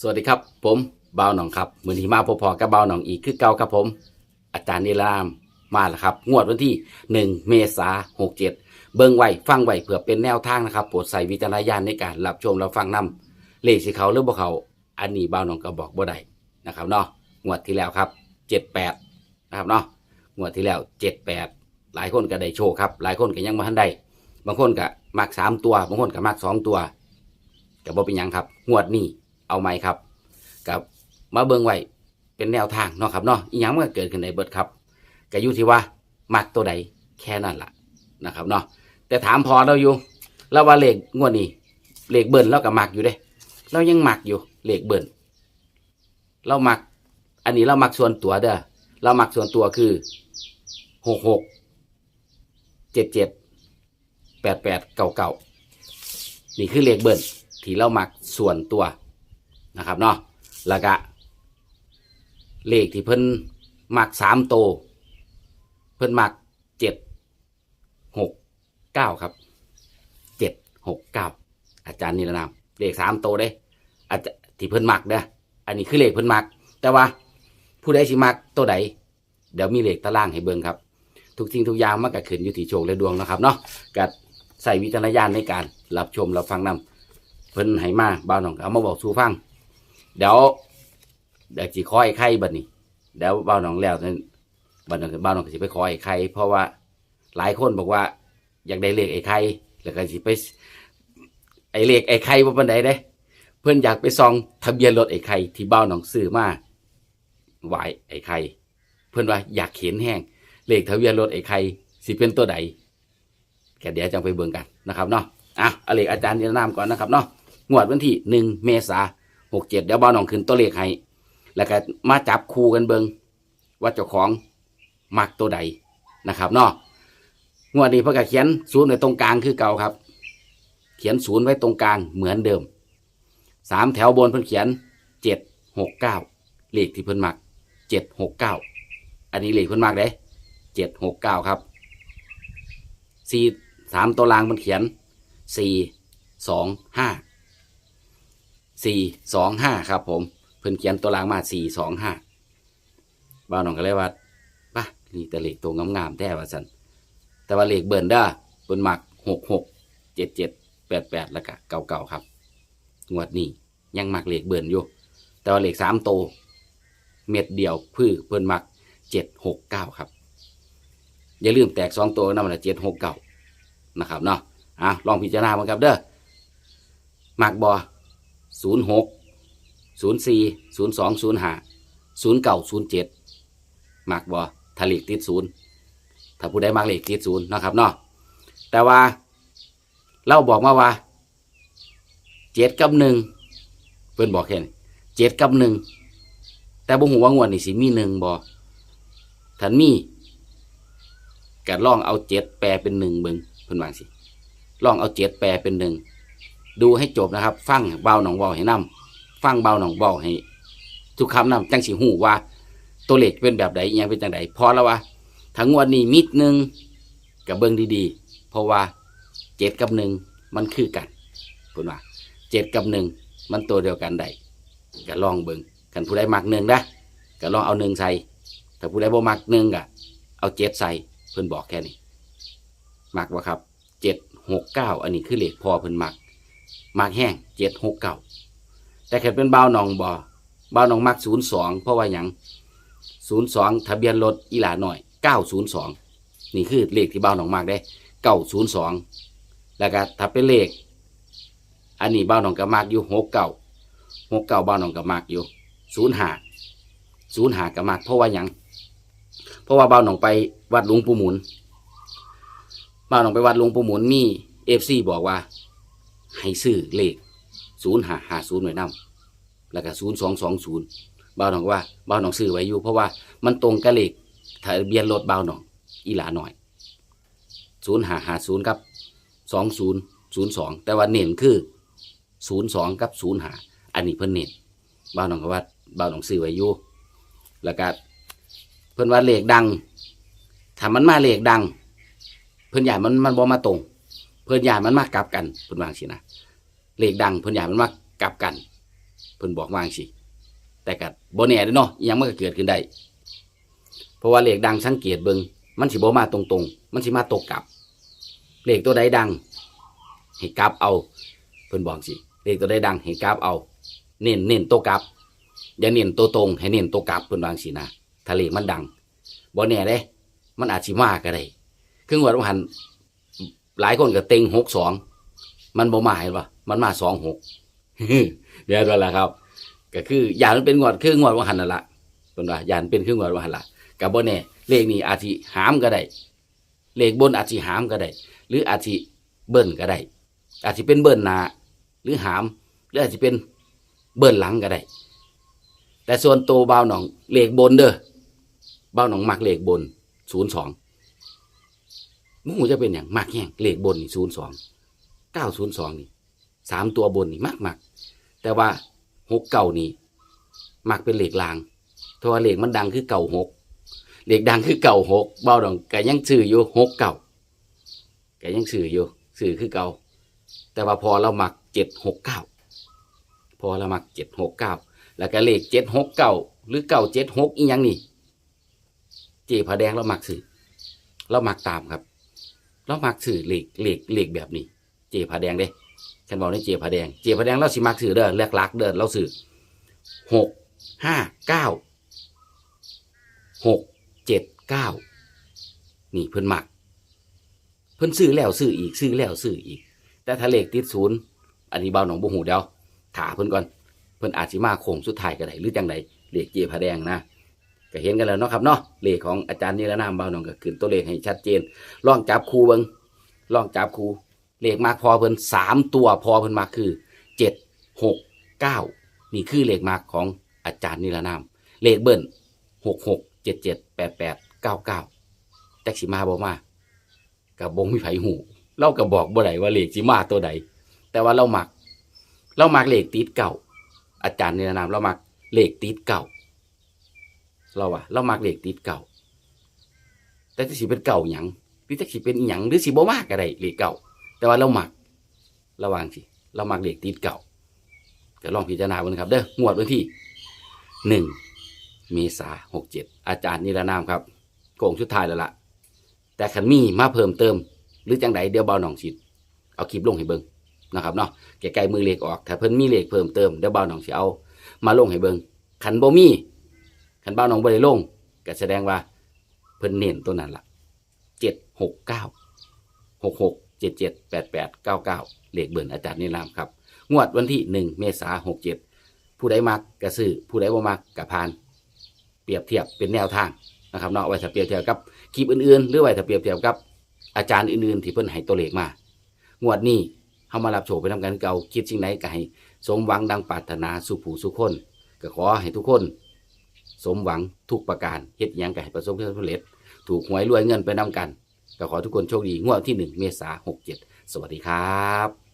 สวัสดีครับ ผมบ่าวหนองครับมือนีมาพอๆกับบ่าวหนองอีกคือเก่าครับผม อาจารย์นิรามมาแล้วครับ งวดวันที่หนึ่งเมษาหกเจ็ดเบิ่งไว้ฟังไว้เพื่อเป็นแนวทางนะครับโปรดใส่วิจารณญาณในการรับชมรับฟังนำเลขสิเขาหรือบ่เขาอันนี้บ่าวหนองก็บอกบ่ได้นะครับเนาะงวดที่แล้วครับเจ็ดแปดนะครับเนาะงวดที่แล้วเจ็ดแปดหลายคนก็ได้โชว์ครับ หลายคนก็ยังม่ทันได้บางคนก็มักสามตัว บางคนก็มักสองตัวก็บ่เป็นหยังครับ งวดนี้ เอาไหมครับกับมาเบิ่งไว้เป็นแนวทางเนาะครับเนาะอีหยังมันก็เกิดขึ้นในเบิดครับก็อยู่ที่ว่ามักตัวใดแค่นั้นล่ะนะครับเนาะแต่ถามพอเราอยู่เราว่าเลขงวดนี้เลขเบิ่นเราก็มักอยู่เด้ เรายังมักอยู่เลขเบิ่นเรามัก อันนี้เรามักส่วนตัวเด้อเรามักส่วนตัวคือหกหกเจ็ดเจ็ดแปดแปดเก้าเก้านี่คือเลขเบิ่นที่เรามักส่วนตัว นะครับเนาะแล้วก็เลขที่เพิ่นมักสามโต เพิ่นมักเจ็ดหกเก้าครับเจ็ดหกเก้าอาจารย์นิรนามเลขสามโตเด้อาจจะที่เพิ่นมักเด้ออันนี้คือเลขเพิ่นมัก แต่ว่าผู้ใดสิมักตัวใดเดี๋ยวมีเลขตารางให้เบิ่งครับ ทุกสิ่งทุกอย่างมันก็ขึ้นอยู่ที่โชคและดวงนะครับเนาะก็ใส่วิจารณญาณในการรับชมรับฟังนำเพิ่นให้มาบ่าวน้องเอามาบอกสู่ฟัง เดี๋ยวเดี๋ยวสิขอไอ้ไข่บัดนี้เดี๋ยวบ่าวน้องแล้วนั้นบัดน้องบ่าวน้องก็สิไปขอไอ้ไข่เพราะว่าหลายคนบอกว่า อยากได้เลขไอ้ไข่แล้วก็สิไป ไอ้เลขไอ้ไข่บ่าปานใดเด้ เพิ่อนอยากไปส่องทะเบียนรถไอ้ไข่ที่บ่าวน้องซื้อมาไหวไอ้ไข่เพิ่อนว่าอยากเห็นแห้งเลขทะเบียนรถไอ้ไข่สิเป็นตัวใดแค่เดี๋ยวจังไปเบิ่งกันนะครับเนาะอะเอาเลขอาจารย์แนะนำก่อนนะครับเนาะงวดวันที่หนึ่งเมษา หกเจ็ดเดี๋ยวบ้านน้องขึ้นตัวเลขให้แล้วก็มาจับคู่กันเบิงว่าเจ้าของมักตัวใดนะครับเนาะงวดนี้เพื่อเขียนศูนย์ไว้ตรงกลางคือเก่าครับ เขียนศูนย์ไว้ตรงกลางเหมือนเดิมสามแถวบนเพิ่นเขียนเจ็ดหกเก้าเลขที่เพิ่นมักเจ็ดหกเก้าอันนี้เลขเพิ่นมักเด้เจ็ดหกเก้าครับสี่สามตัวรางเพิ่นเขียนสี่สองห้า สี่สองห้าครับผม เพิ่นเขียนตัวหลางมาสี่สองห้าบ้าวน้องก็เลยว่าป่ะนี่แต่เลขตัวงามๆแท้ว่าสันแต่ว่าเลขเบิร์นด้าเพิ่นมักหกหกเจ็ดเจ็ดแปดแปดแล้วก็เก่าเก่าๆครับ งวดนี้ยังหมักเลขเบิร์นอยู่ แต่ว่าเลขสามโต เม็ดเดียวพื้เพิ่นหมักเจ็ดหกเก้าครับ อย่าลืมแตกสองตัวนั่นแหละเจ็ดหกเก้านะครับเนาะอะลองพิจารณาบ้างครับเด้อหมักบอ ศูนย์หกศูนย์สี่ศูนย์สองศูนย์ห้าศูนย์เก้าศูนย์เจ็ดมักบอถ้าเลขติดศูนย์ถ้าผู้ใดมักเลขติดศูนย์นะครับเนาะแต่ว่าเล่าบอกมาว่าเจ็ดกับหนึ่งเพื่อนบอกแค่นี้เจ็ดกับหนึ่งแต่บ่หัวางวดนี่สิมีหนึ่งบอถ้ามีก็ลองเอาเจ็ดแปลเป็นหนึ่งเบิงเพื่อนวางสิลองเอาเจ็ดแปลเป็นหนึ่ง ดูให้จบนะครับ ฟังเบาหนองเบาให้นํฟังเบาหนองเบาให้ ทุกคำนํจังสิหูว่า ตัวเลขเป็นแบบใดอหยังเป็นจังใดพอแล้วว่าทั้งวันนี้มิดหนึ่งกับเบิ้งดีๆ เพราะว่าเจ็ดกับหนึ่งมันคือกันพูดว่าเจ็ดกับหนึ่งมันตัวเดียวกันได้ก็ลองเบิ้งกันผู้ใดมักหนึ่งนะก็ลองเอาหนึ่งใส่ถ้าผู้ใดบ่มักหนึ่งก็เอาเจ็ดใส่เพิ่นบอกแค่นี้มักว่าครับเจ็ดหกเก้าอันนี้คือเลขพอเพิ่นมัก มักแห้งเจ็ดหกเก้าแต่แค่เป็นเบาหนองบ่เบาหนองมักศูนย์สองเพราะว่าหยังศูนย์สองทะเบียนรถอีหลาหน่อยเก้าศูนย์สองนี่คือเลขที่เบาหนองมักได้เก้าศูนย์สองแล้วก็ถ้าเป็นเลข อันนี้เบาหนองก็มักอยู่หกเก้าหกเก้าเบาหนองก็มักอยู่ศูนย์หาศูนย์หาก็มักเพราะว่าหยังเพราะว่าเบาหนองไปวัดหลวงปู่หมุนบ้านองไปวัดหลวงปู่หมุนมีเอฟซีบอกว่า ให้ซื้อเลขศูนย์หาหาศูนย์ไว้นำแล้วก็ศูนย์สองสองศูนย์บ้านองว่าบ้านองซื้อไว้อยู่เพราะว่ามันตรงกับเลขทะเบียนรถบ้านอง อีหลาหน่อยศูนย์หาหาศูนย์กับสองศูนย์ศูนย์สองแต่ว่าเน้นคือศูนย์สองกับศูนย์หาอันนี้เพิ่นเน้นบ้านองก็ว่าบ้านองซื้อไว้อยู่แล้วก็เพิ่นว่าเลขดังถ้ามันมาเลขดัง เพิ่นใหญ่มันมันบ่มาตรง เพิ่นใหญ่มันมากลับกันเพิ่นวางสินะ เลขดังเพิ่นใหญ่มันมากลับกัน เพิ่นบอกวางสิแต่กัดโบแน่เด้อเนาะอิหยังมันก็เกิดขึ้นได้ เพราะว่าเลขดังสังเกตเบิงมันสิบ่มาตรงๆ มันสิมาตกกลับ เลขตัวใดดังให้กลับเอา เพิ่นบอกสิเลขตัวใดดังให้กลับเอา เน้นเน้นตัวกลับ อย่าเน้นตัวตรง ให้เน้นตัวกลับเพิ่นวาจังสินะถ้าเลขมันดังบ่แน่เด้ มันอาจสิมาก็ได้ครึ่งวันวันหลายคนก็เต็งหกสองมันบ่มาเห็นปะ มันมาสองหกเดี๋ยวนั่นแหละครับ ก็คืออย่างมันเป็นงวดครึ่งงวดวันหันนั่นละเป็นว่าอย่างเป็นครึ่งงวดวันหันละกับบ่แน่เลขนี้อาจสิหามก็ได้ เลขบนอาจสิหามก็ได้ หรืออาจสิเบิ้ลก็ได้ อาจสิเป็นเบิ้ลหนาหรือหาม หรืออาจจะเป็นเบิ้ลหลังก็ได้ แต่ส่วนตัวเบาหนองเลขบนเด้อเบาหนองมักเลขบนศูนย์สองมูจะเป็นอย่างมักแห้งเลขบนนี่ศูนย์สองเก้าศูนย์สองนี่ สามตัวบนนี่มักมักแต่ว่าหกเก่านี่มักเป็นเหลขลางเพราะว่าเลขมันดังคือเก่าหกเหลขดังคือเก่าหกเบาวหนองก็ยังซื้ออยู่หกเก่าก็ยังซื้ออยู่ซื้อคือเก่า แต่ว่าพอเราหมักเจ็ดหกเก้าพอเราหมักเจ็ดหกเก้าแล้วก็เลขเจ็ดหกเก้าหรือเก้าเจ็ดหกอีกอย่างนี่เจผาแดงเราหมักสื่อเราหมักตามครับ เราหมักสื่อเหล็กเหล็กเหล็กแบบนี้ เจผาแดงเด้ ฉันบอกในเจียผาแดง เจียผาแดงเราสิมักสื่อเด้อเลือกลักเด้อเราสื่อหกห้าเก้าหกเจ็ดเก้านี่เพิ่นมัก เพิ่นซื้อแล้วซื้ออีกซื้อแล้วซื้ออีก แต่ถ้าเลขติดศูนย์อันนี้เบาหนองบุหูเดียวถาเพิ่นก่อนเพิ่นอาจสิมาโค้งสุดท้ายก็ได้หรือจังไดเลขเจียผาแดงนะก็เห็นกันแล้วเนาะครับเนาะเลขของอาจารย์นิรนามเบาหนองก็ขึ้นตัวเลขให้ชัดเจนลองจับคูเบิงลองจับคู เลขมากพอเพิ่นสามตัวพอเพิ่นมาคือเจ็ดหกเก้านี่คือเลขมากของอาจารย์นิรนามเลขเบิ้ลหกหกเจ็ดเจ็ดแปดแปดเก้าเก้าแจ็คสิมาบ่มากับบงมีไผหูเราก็บบอกบ่ได้ว่าเลขสิมาตัวใดแต่ว่าเรามัก เรามักเลขติดเก่า อาจารย์นิรนามเรามักเลขติดเก่า เราอะเรามักเลขติดเก่า แต่ที่สิเป็นเก่าหยังหรือจะสิเป็นหยังหรือสิบ่มากก็ได้เลขเก่า แต่ว่าเราหมักระวังสิเราหมักเลขติดเก่าก็ลองพิจารณาดูนครับ เด้องวดวันที่หนึ่งเมษาหกเจ็ดอาจารย์นิรนามครับโกงชุดท้ายแล้วล่ะ แต่ขันมีมาเพิ่มเติม หรือจังไดเดี๋ยวเบาหนองสิเอาคลิปลงให้เบิ่งนะครับเนาะใกล้ๆมือเหลขออกถ้าเพิ่นมีเหลขเพิ่มเติมเดี๋ยวเบาหนองสิเอามาลงให้เบิ่งขันบ่มีขันบ้านน้องบริลงก็แสดงว่าเพิ่นเน้นตัวนั้นละเจ็ดหกเก้าหกหก เจ็ดเจ็ดแปดแปดเก้าเก้าเลขเบิ่นอาจารย์นิรามครับ งวดวันที่หนึ่งเมษาหกเจ็ดผู้ใดมักกระซื้อผู้ใดบ่มักกระพาน เปรียบเทียบเป็นแนวทางนะครับเนาะไว้ถ้าเปรียบเทียบกับคลิปอื่นๆ หรือไว้ถ้าเปรียบเทียบกับอาจารย์อื่นๆ ที่เพิ่นให้ตัวเลขมา งวดนี้เฮามารับโชคไปทำกันเก่าคิดสิ่งไหนก็ให้สมหวังดังปรารถนาสู่ผู้สุขคนก็ขอให้ทุกคน สมหวังทุกประการเฮ็ดหยังก็ให้ประสบความสำเร็จ ถูกหวยรวยเงินไปนำกัน ก็ขอทุกคนโชคดีงวดที่หนึ่งเมษาหกเจ็ดสวัสดีครับ